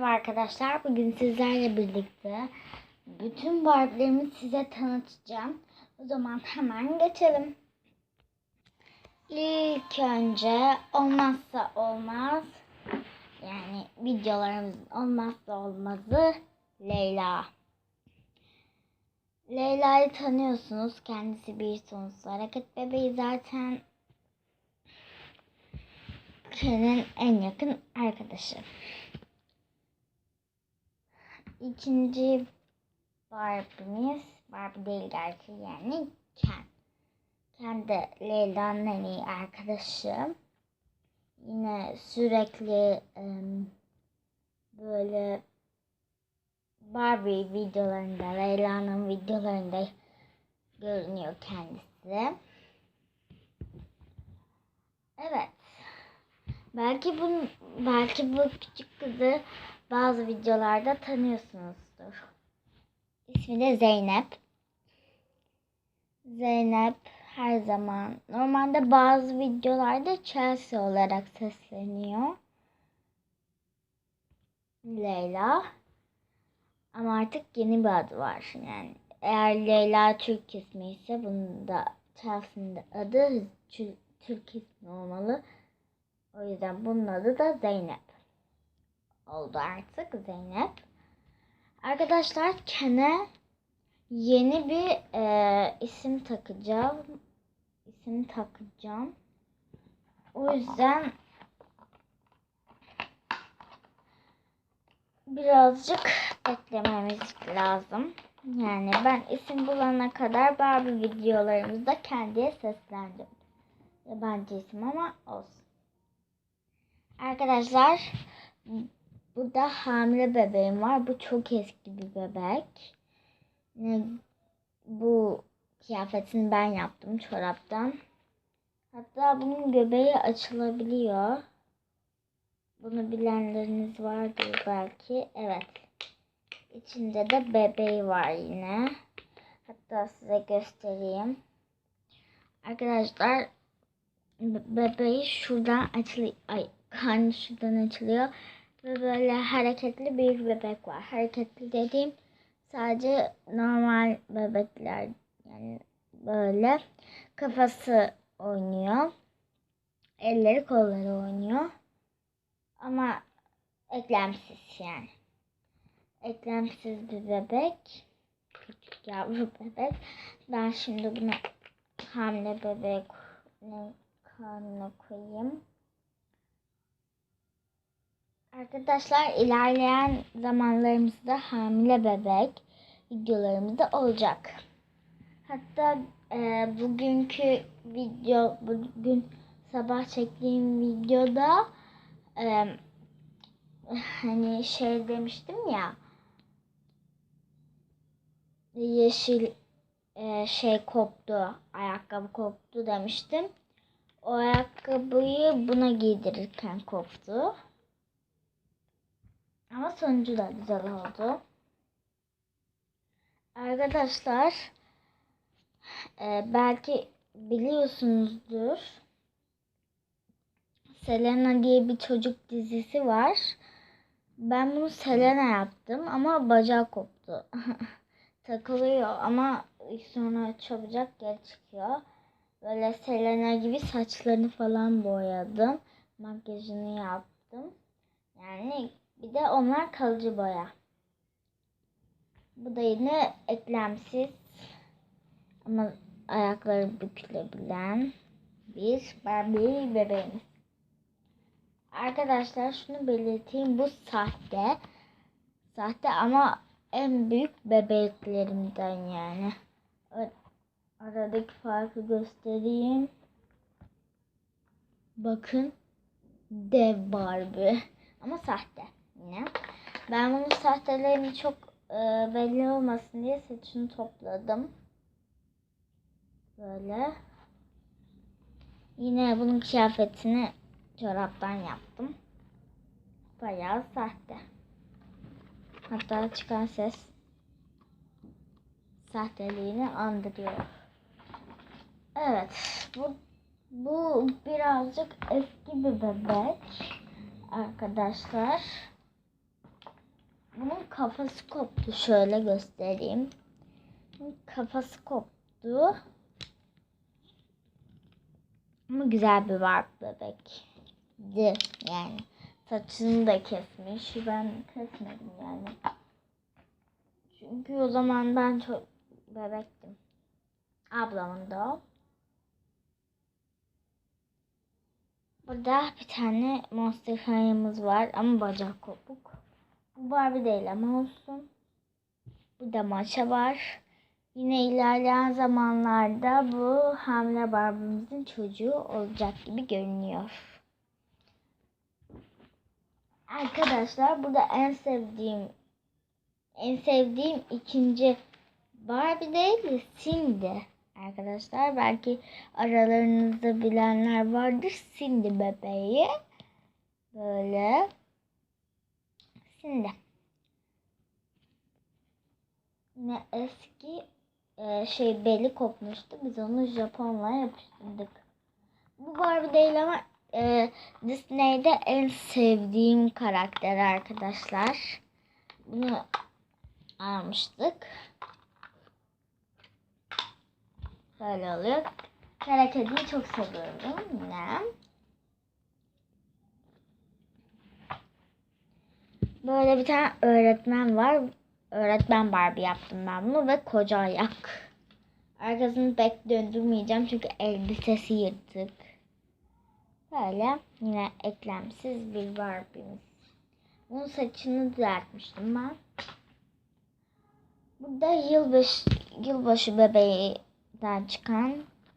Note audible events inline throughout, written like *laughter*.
Merhaba arkadaşlar. Bugün sizlerle birlikte bütün Barbie'lerimi size tanıtacağım. O zaman hemen geçelim. İlk önce olmazsa olmaz yani videolarımızın olmazsa olmazı Leyla. Leyla'yı tanıyorsunuz. Kendisi bir sonsuz hareket bebeği zaten Ken'in en yakın arkadaşı. İkinci Barbie'miz, Barbie değil gerçi yani Ken. Ken de Leyla'nın en iyi arkadaşı. Yine sürekli ım, böyle Barbie videolarında, Leyla'nın videolarında görünüyor kendisi. Evet. Belki bu belki bu küçük kızı bazı videolarda tanıyorsunuzdur. İsmi de Zeynep. Zeynep her zaman normalde bazı videolarda Chelsea olarak sesleniyor. Leyla. Ama artık yeni bir adı var. Yani eğer Leyla Türk ismi ise bunun da Chelsea'nin adı Türk ismi olmalı. O yüzden bunun adı da Zeynep. Oldu artık Zeynep. Arkadaşlar Ken'e yeni bir e, isim takacağım. İsim takacağım. O yüzden birazcık beklememiz lazım. Yani ben isim bulana kadar Barbie videolarımızda kendiye seslendim. Yabancı isim ama olsun. Arkadaşlar burada hamile bebeğim var. Bu çok eski bir bebek. Bu kıyafetini ben yaptım çoraptan. Hatta bunun göbeği açılabiliyor. Bunu bilenleriniz vardır belki. Evet. İçinde de bebeği var yine. Hatta size göstereyim. Arkadaşlar bebeği şuradan açılıyor. Ay karnı şuradan açılıyor. Ve böyle hareketli bir bebek var. Hareketli dediğim sadece normal bebekler yani böyle kafası oynuyor. Elleri kolları oynuyor. Ama eklemsiz yani. Eklemsiz bir bebek. Küçük yavru bebek. Ben şimdi bunu hamile bebek karnına koyayım. Arkadaşlar ilerleyen zamanlarımızda hamile bebek videolarımız da olacak. Hatta e, bugünkü video bugün sabah çektiğim videoda e, hani şey demiştim ya yeşil e, şey koptu ayakkabı koptu demiştim. O ayakkabıyı buna giydirirken koptu. Ama sonucu da güzel oldu. Arkadaşlar e, belki biliyorsunuzdur. Selena diye bir çocuk dizisi var. Ben bunu Selena yaptım ama bacağı koptu. *laughs* Takılıyor ama sonra çabucak geri çıkıyor. Böyle Selena gibi saçlarını falan boyadım. Makyajını yaptım. Yani bir de onlar kalıcı boya. Bu da yine eklemsiz ama ayakları bükülebilen bir Barbie bebeğimiz. Arkadaşlar şunu belirteyim. Bu sahte. Sahte ama en büyük bebeklerimden yani. Aradaki farkı göstereyim. Bakın. Dev Barbie. Ama sahte yine. Ben bunun sahtelerini çok e, belli olmasın diye saçını topladım. Böyle. Yine bunun kıyafetini çoraptan yaptım. Bayağı sahte. Hatta çıkan ses sahteliğini andırıyor. Evet. Bu bu birazcık eski bir bebek arkadaşlar. Kafası koptu. Şöyle göstereyim. Kafası koptu. Ama güzel bir var bebekti yani. Saçını da kesmiş. Ben kesmedim yani. Çünkü o zaman ben çok bebektim. Ablamın da o. Burada bir tane Monster High'ımız var ama bacak kopuk. Bu Barbie değil ama olsun. Burada maça var. Yine ilerleyen zamanlarda bu hamile Barbie'mizin çocuğu olacak gibi görünüyor. Arkadaşlar burada en sevdiğim en sevdiğim ikinci Barbie değil de Cindy arkadaşlar. Belki aralarınızda bilenler vardır. Cindy bebeği. Böyle. Cindy. Yine eski e, şey beli kopmuştu. Biz onu Japonla yapıştırdık. Bu Barbie değil ama e, Disney'de en sevdiğim karakter arkadaşlar. Bunu almıştık. Böyle oluyor. Kara çok seviyorum yine. Böyle bir tane öğretmen var. Öğretmen Barbie yaptım ben bunu ve koca ayak. Arkasını pek döndürmeyeceğim çünkü elbisesi yırtık. Böyle yine eklemsiz bir Barbie'miz. Bunun saçını düzeltmiştim ben. Burada yılbaşı, yılbaşı bebeğinden çıkan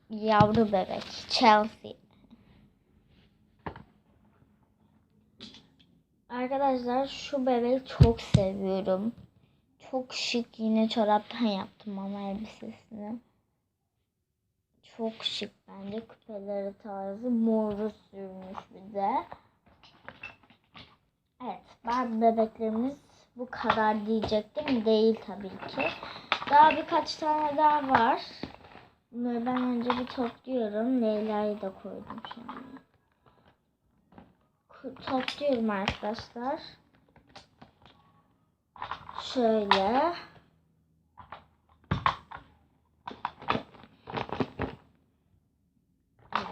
yavru bebek Chelsea. Arkadaşlar şu bebeği çok seviyorum. Çok şık yine çoraptan yaptım ama elbisesini. Çok şık bence küpeleri tarzı moru sürmüş bir de. Evet Barbie bebeklerimiz bu kadar diyecektim. Değil tabii ki. Daha birkaç tane daha var. Bunları ben önce bir topluyorum. Leyla'yı da koydum şimdi. Topluyorum arkadaşlar. Şöyle.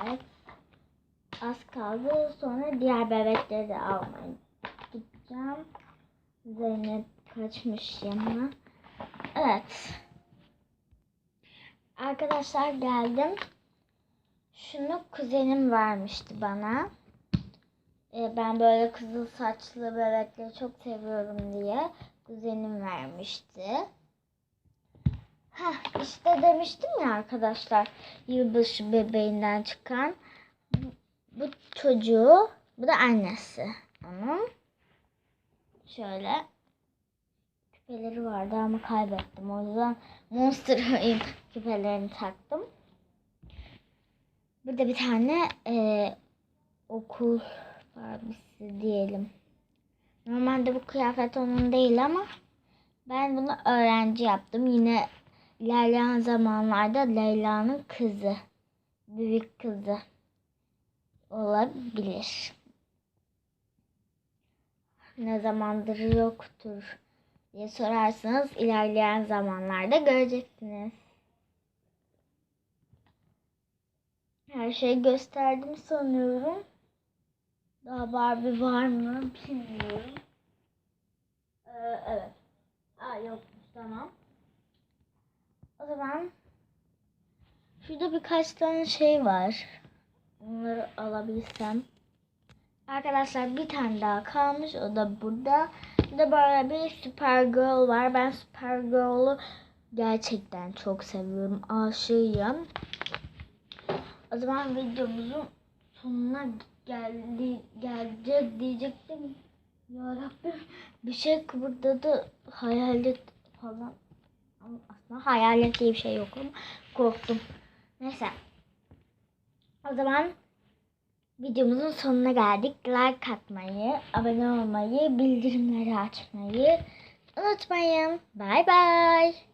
Evet. Az kaldı. Sonra diğer bebekleri de almaya gideceğim. Zeynep kaçmış yana. Evet. Arkadaşlar geldim. Şunu kuzenim vermişti bana. Ee, ben böyle kızıl saçlı bebekleri çok seviyorum diye kuzenim vermişti. Heh, işte demiştim ya arkadaşlar yılbaşı bebeğinden çıkan bu çocuğu bu da annesi onun. Şöyle küpeleri vardı ama kaybettim. O yüzden Monster High'in küpelerini taktım. Burada bir tane e, okul Barbie'si diyelim. Normalde bu kıyafet onun değil ama ben bunu öğrenci yaptım. Yine ilerleyen zamanlarda Leyla'nın kızı, büyük kızı olabilir. Ne zamandır yoktur diye sorarsanız ilerleyen zamanlarda göreceksiniz. Her şeyi gösterdim sanıyorum. Daha Barbie var mı bilmiyorum. Ee, evet. Aa yokmuş tamam. O zaman şurada birkaç tane şey var. Bunları alabilsem. Arkadaşlar bir tane daha kalmış. O da burada. Bir de böyle bir Supergirl var. Ben Supergirl'u gerçekten çok seviyorum. Aşığım. O zaman videomuzun sonuna geldi gelecek diyecektim. Ya Rabbim bir şey kıpırdadı. Hayalet falan. Ama aslında hayalet diye bir şey yok ama korktum. Neyse. O zaman videomuzun sonuna geldik. Like atmayı, abone olmayı, bildirimleri açmayı unutmayın. Bye bye.